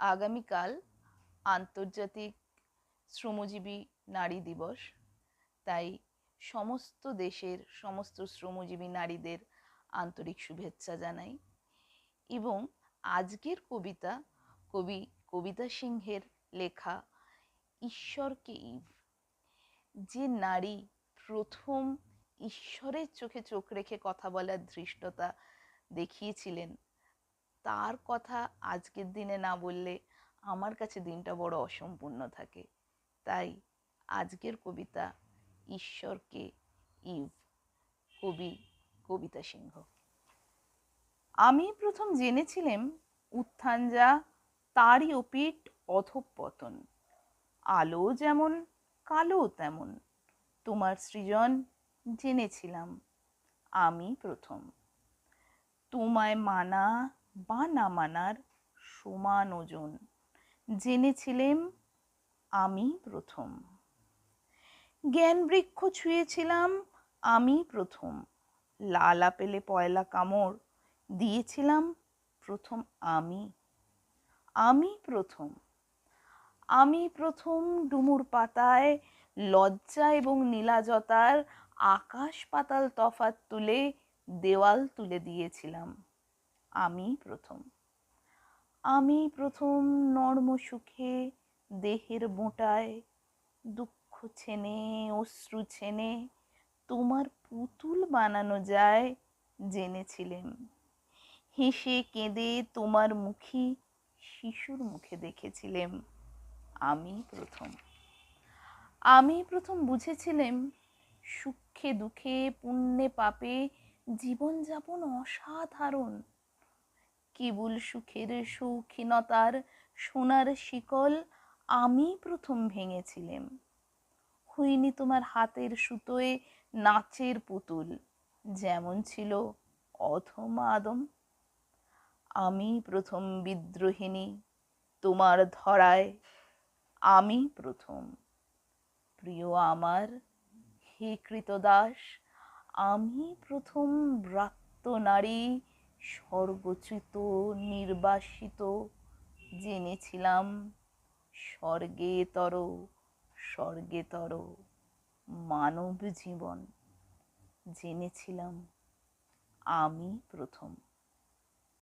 আগামীকাল আন্তর্জাতিক শ্রমজীবী নারী দিবস। তাই সমস্ত দেশের সমস্ত শ্রমজীবী নারীদের আন্তরিক শুভেচ্ছা জানাই এবং আজকের কবিতা কবি কবিতা সিংহের লেখা ঈশ্বরকে ইভ যে নারী প্রথম ঈশ্বরের চোখে চোখ রেখে কথা বলার ধৃষ্টতা দেখিয়েছিলেন তার কথা আজকের দিনে না বললে আমার কাছে দিনটা বড় অসম্পূর্ণ থাকে। তাই আজকের কবিতা ঈশ্বরকে ইভ কবি কবিতা সিংহ। আমি প্রথম জেনেছিলাম উত্থান যা তারই অপিট অধঃপতন। আলো যেমন কালো তেমন, তোমার সৃজন জেনেছিলাম আমি প্রথম। তোমায় মানা বা না মানার সমান ওজন। জেনেছিলেম আমি প্রথম। জ্ঞান বৃক্ষ ছুঁয়েছিলাম আমি প্রথম। লাল আপেলে পয়লা কামড় দিয়েছিলাম প্রথম আমি। আমি প্রথম। আমি প্রথম ডুমুর পাতায় লজ্জা এবং নীলাজতার আকাশ পাতাল তফাত তুলে দেওয়াল তুলে দিয়েছিলাম। আমি প্রথম। আমি প্রথম নর্ম সুখে দেহের বোঁটায় দুঃখ ছেনে, অশ্রু ছেনে তোমার পুতুল বানানো যায় জেনেছিলেন হেসে কেঁদে তোমার মুখী শিশুর মুখে দেখেছিলেম। আমি প্রথম। আমি প্রথম বুঝেছিলেম সুখে দুঃখে, পুণ্যে পাপে জীবনযাপন অসাধারণ। কেবল সুখের শৌখিনতার সোনার শিকল আমি প্রথম ভেঙেছিলেম। হইনি তোমার হাতের সুতোয় নাচের পুতুল, যেমন ছিল অথম আদম। আমি প্রথম বিদ্রোহিণী তোমার ধরায় আমি প্রথম। প্রিয় আমার, হে কৃতদাস, আমি প্রথম ব্রাত্য নারী স্বর্গচ্যুত নির্বাসিত জেনেছিলাম স্বর্গেতর স্বর্গেতর মানব জীবন জেনেছিলাম আমি প্রথম।